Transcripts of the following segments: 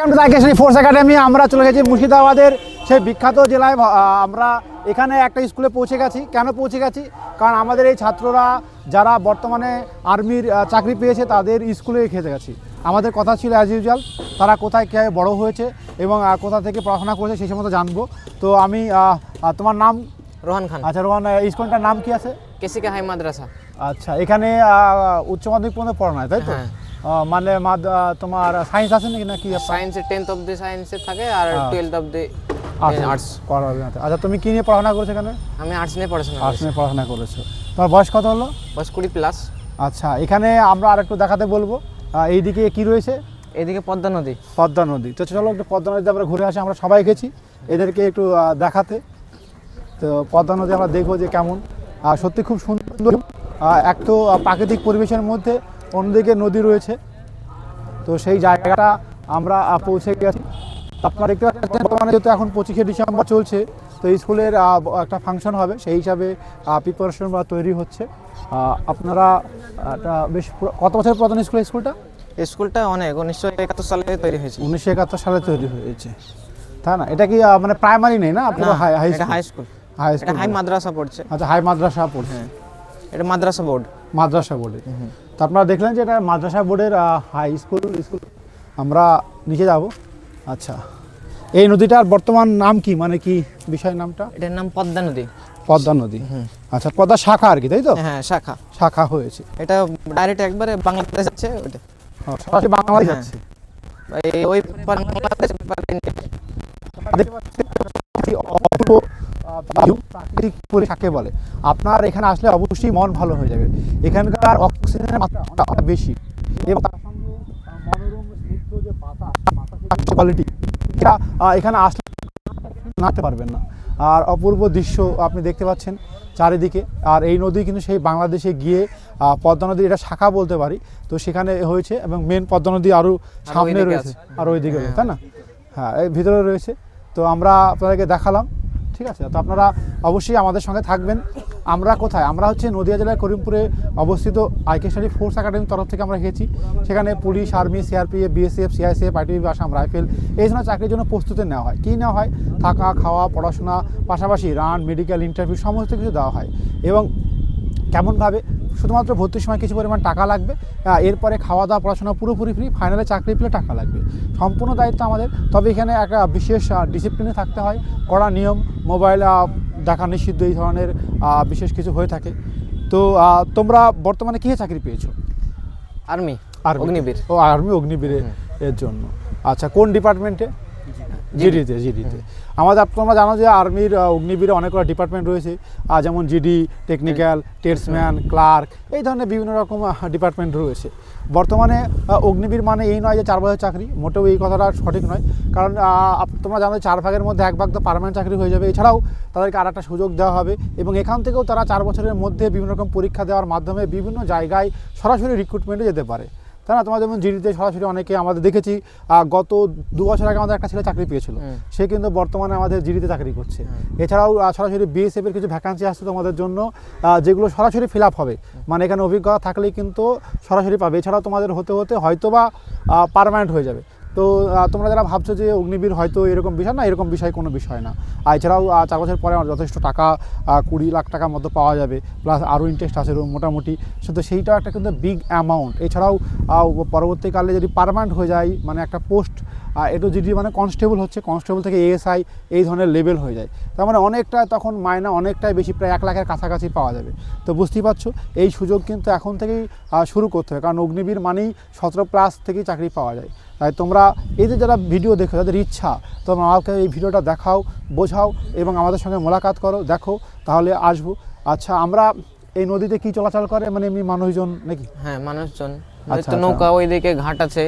Force academy আমরা চলে গেছি মুর্শিদাবাদের সেই বিখ্যাত জেলায়। আমরা এখানে একটা স্কুলে পৌঁছে গেছি। কেন পৌঁছে গেছি? কারণ আমাদের এই ছাত্ররা যারা বর্তমানে আর্মির চাকরি পেয়েছে তাদের স্কুলে খেতে গেছি। আমাদের কথা ছিল অ্যাজ ইউজুয়াল তারা কোথায় কীভাবে বড় হয়েছে এবং কোথা থেকে পড়াশোনা করেছে সেই সমস্ত জানব। তো আমি তোমার নাম? রোহান খান। আচ্ছা রোহান স্কুলটার নাম কি আছে? কেসিকে হাই মাদ্রাসা। আচ্ছা এখানে উচ্চ মাধ্যমিক পর্যন্ত পড়ানো হয় তাই তো? হ্যাঁ। মানে তোমার সায়েন্স আছে নাকি? নাকি সায়েন্সে টেন্থ অব্দি সায়েন্সে থাকে আর। টুয়েলথ আচ্ছা আর্টস পড়াবে আচ্ছা তুমি কি নিয়ে পড়াশোনা করেছ এখানে? আমি আর্টস নিয়ে পড়াশোনা আর্টস নিয়ে পড়াশোনা করেছ। তোমার বয়স কত হলো? বয়স কুড়ি প্লাস আচ্ছা এখানে আমরা আর একটু দেখাতে বলব। এইদিকে কি রয়েছে? এদিকে পদ্মা নদী। পদ্মা নদী। তো চলো একটু পদ্মা নদীতে আমরা ঘুরে আসি আমরা সবাই গেছি। এদেরকে একটু দেখাতে। তো পদ্মা নদী আমরা দেখব যে কেমন। সত্যি খুব সুন্দর। এক তো প্রাকৃতিক পরিবেশের মধ্যে অন্যদিকে নদী রয়েছে। তো সেই জায়গাটা আমরা পৌঁছে গেছি। তো আপনারা দেখতে পাচ্ছেন বর্তমানে যেহেতু এখন পঁচিশে ডিসেম্বর চলছে তো স্কুলের একটা ফাংশন হবে। সেই হিসাবে প্রিপারেশন বা তৈরি হচ্ছে। আপনারা একটা বেশ কত বছর পুরাতন স্কুল স্কুলটা? স্কুলটা অনেক উনিশশো একাত্তর সালে তৈরি হয়েছে। উনিশশো একাত্তর সালে তৈরি হয়েছে। তাই না এটা কি মানে প্রাইমারি নেই না আপনার high high high school high school high মাদ্রাসা পড়ছে। আচ্ছা হাই মাদ্রাসা পড়ছে। এটা মাদ্রাসা বোর্ড। মাদ্রাসা বোর্ডে। তো আপনারা দেখলেন যে এটা মাদ্রাসা বোর্ডের হাই স্কুল স্কুল আমরা নিচে যাব। আচ্ছা। এই নদীটার বর্তমান নাম কি? মানে কি বিষয় নামটা? এটার নাম পদ্মা নদী। পদ্মা নদী। আচ্ছা পদ্মা শাখা আর কি তাই তো? হ্যাঁ শাখা। শাখা হয়েছে। এটা ডাইরেক্ট একবারে বাংলাদেশ যাচ্ছে ওটা সরাসরি বাংলাদেশ হ্যাঁ। যাচ্ছে। ওই বাংলাদেশ ওই প্রাকৃতিক কাকে বলে? আপনার এখানে আসলে অবশ্যই মন ভালো হয়ে যাবে। এখানকার অক্সিজেনের মাত্রা অনেক- বেশি। এবং তার সঙ্গে মনোরম স্নিগ্ধ যে বাতাস কোয়ালিটি এটা এখানে আসলে নাতে পারবেন না। আর অপূর্ব দৃশ্য আপনি দেখতে পাচ্ছেন চারিদিকে। আর এই নদী কিন্তু সেই বাংলাদেশে গিয়ে পদ্মা নদীর এটা শাখা বলতে পারি। তো সেখানে হয়েছে এবং মেন পদ্মা নদী আরও সামনে রয়েছে। আর ওইদিকে রয়েছে তাই না? হ্যাঁ এই ভিতরে রয়েছে। তো আমরা আপনাদেরকে দেখালাম। ঠিক আছে? তো আপনারা অবশ্যই আমাদের সঙ্গে থাকবেন। আমরা কোথায়? আমরা হচ্ছে নদিয়া জেলার করিমপুরে অবস্থিত আইকে আইকেশারি ফোর্স একাডেমির তরফ থেকে আমরা গেছি সেখানে police, army CRPF BSF CISF ITB Assam rifle এই ধরনের চাকরির জন্য প্রস্তুতি নেওয়া হয়। কী নেওয়া হয়? থাকা, খাওয়া, পড়াশোনা, পাশাপাশি রান মেডিকেল ইন্টারভিউ সমস্ত কিছু দেওয়া হয়। এবং কেমনভাবে শুধুমাত্র ভর্তির সময় কিছু পরিমাণ টাকা লাগবে এরপরে খাওয়া দাওয়া পড়াশোনা পুরোপুরি ফ্রি ফাইনালে চাকরি পেলে টাকা লাগবে। সম্পূর্ণ দায়িত্ব আমাদের। তবে এখানে একটা বিশেষ ডিসিপ্লিনে থাকতে হয় কড়া নিয়ম মোবাইল দেখা নিষিদ্ধ এই ধরনের বিশেষ কিছু হয়ে থাকে। তো তোমরা বর্তমানে কী চাকরি পেয়েছ? Army army Agniveer. ও আর্মি অগ্নিবীরে এর জন্য। আচ্ছা কোন ডিপার্টমেন্টে জিডিতে জিডিতে আমাদের তোমরা জানো যে আর্মির অগ্নিবীরে অনেকগুলো ডিপার্টমেন্ট রয়েছে। যেমন জিডি টেকনিক্যাল টেস্টম্যান ক্লার্ক এই ধরনের বিভিন্ন রকম ডিপার্টমেন্ট রয়েছে। বর্তমানে অগ্নিবীর মানে এই নয় যে চার ভাগের চাকরি মোটেও এই কথাটা সঠিক নয়। কারণ তোমরা জানো চার ভাগের মধ্যে এক ভাগ তো পার্মানেন্ট চাকরি হয়ে যাবে। এছাড়াও তাদেরকে আর একটা সুযোগ দেওয়া হবে এবং এখান থেকেও তারা চার বছরের মধ্যে বিভিন্ন রকম পরীক্ষা দেওয়ার মাধ্যমে বিভিন্ন জায়গায় সরাসরি রিক্রুটমেন্টে যেতে পারে। তাই না? তোমার যেমন জিডিতে সরাসরি অনেকে আমাদের দেখেছি গত দু বছর আগে আমাদের একটা ছেলে চাকরি পেয়েছিল। সে কিন্তু বর্তমানে আমাদের জিডিতে চাকরি করছে। এছাড়াও সরাসরি বিএসএফ এর কিছু ভ্যাকান্সি আসছে তোমাদের জন্য যেগুলো সরাসরি ফিল আপ হবে। মানে এখানে অভিজ্ঞতা থাকলেই কিন্তু সরাসরি পাবে। এছাড়াও তোমাদের হতে হতে হয়তোবা পারমানেন্ট হয়ে যাবে। তো তোমরা যারা ভাবছ যে অগ্নিবীর হয়তো এরকম বিষয় না, এরকম বিষয় কোনো বিষয় না। আর এছাড়াও চার বছর পরে আমার যথেষ্ট টাকা কুড়ি লাখ টাকার মতো পাওয়া যাবে প্লাস আরও ইন্টারেস্ট আছে মোটামুটি। তো সেইটাও একটা কিন্তু বিগ অ্যামাউন্ট এছাড়াও পরবর্তীকালে যদি পারমানেন্ট হয়ে যায় মানে একটা পোস্ট এটু জিডি মানে কনস্টেবল হচ্ছে কনস্টেবল থেকে এএসআই এই ধরনের লেভেল হয়ে যায়, তার মানে অনেকটা তখন মায়না অনেকটাই বেশি, প্রায় এক লাখের কাছাকাছি পাওয়া যাবে। তো বুঝতেই পারছ, এই সুযোগ কিন্তু এখন থেকেই শুরু করতে হবে। কারণ অগ্নিবীর মানেই সতেরো প্লাস থেকেই চাকরি পাওয়া যায়। তাই তোমরা এই যে যারা ভিডিও দেখো যাদের ইচ্ছা তোমরা আমাকে এই ভিডিওটা দেখাও বোঝাও এবং আমাদের সঙ্গে মোলাকাত করো দেখো তাহলে আসব। আচ্ছা আমরা এই নদীতে কি চলাচল করে? মানে এমনি মানুষজন নাকি? হ্যাঁ মানুষজন। আচ্ছা, আচ্ছা। নৌকা ওইদিকে ঘাট আছে।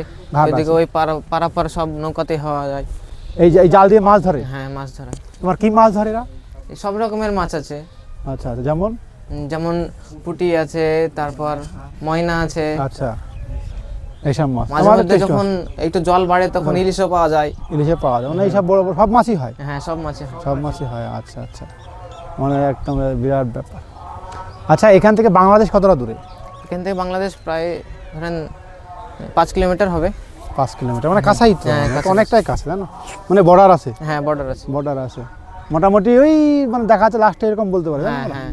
ওইদিকে। ওই পারা পারাপার সব নৌকাতে হওয়া যায়। এই যে এই জাল দিয়ে মাছ ধরে? হ্যাঁ মাছ ধরে। তোমার কি মাছ ধরে এই সব রকমের মাছ আছে। আচ্ছা আচ্ছা যেমন? যেমন পুঁটি আছে তারপর ময়না আছে। আচ্ছা। এইসব মাছ। মাঝে যখন একটু জল বাড়ে তখন ইলিশও পাওয়া যায়। ইলিশে পাওয়া যায়। মানে এইসব বড় বড় সব মাছই হয়? হ্যাঁ সব মাছে হয়। সব মাছই হয় আচ্ছা আচ্ছা। মানে একদম বিরাট ব্যাপার। আচ্ছা এখান থেকে বাংলাদেশ কতটা দূরে? এখান থেকে বাংলাদেশ প্রায় ধরেন পাঁচ কিলোমিটার হবে। পাঁচ কিলোমিটার মানে কাছাই তো। হ্যাঁ, অনেকটাই কাছে তাই না? মানে বর্ডার আছে? হ্যাঁ বর্ডার আছে। বর্ডার আছে। মোটামুটি ওই মানে দেখা যাচ্ছে লাস্টে এরকম বলতে পারে হ্যাঁ হ্যাঁ।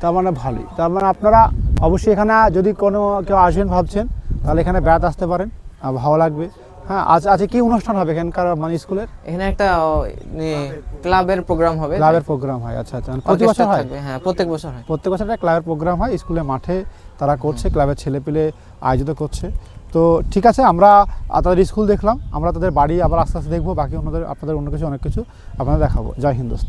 তার মানে ভালোই। তার মানে আপনারা অবশ্যই এখানে যদি কোনো কেউ আসবেন ভাবছেন তাহলে এখানে বেড়াতে আসতে পারেন ভালো লাগবে। হ্যাঁ আজ আজকে কি অনুষ্ঠান হবে এখানকার মানে স্কুলের? এখানে একটা ক্লাবের প্রোগ্রাম হবে। ক্লাবের প্রোগ্রাম হয় আচ্ছা আচ্ছা। প্রতি বছর হয়? হ্যাঁ প্রত্যেক বছর হয়। প্রত্যেক বছর একটা ক্লাবের প্রোগ্রাম হয় স্কুলের মাঠে তারা করছে ক্লাবের ছেলেপেলে আয়োজিত করছে। তো ঠিক আছে আমরা তাদের স্কুল দেখলাম আমরা তাদের বাড়ি আবার আস্তে আস্তে দেখব বাকি অন্যদের আপনাদের অন্য কিছু অনেক কিছু আপনাদের দেখাবো। জয় হিন্দুস্তান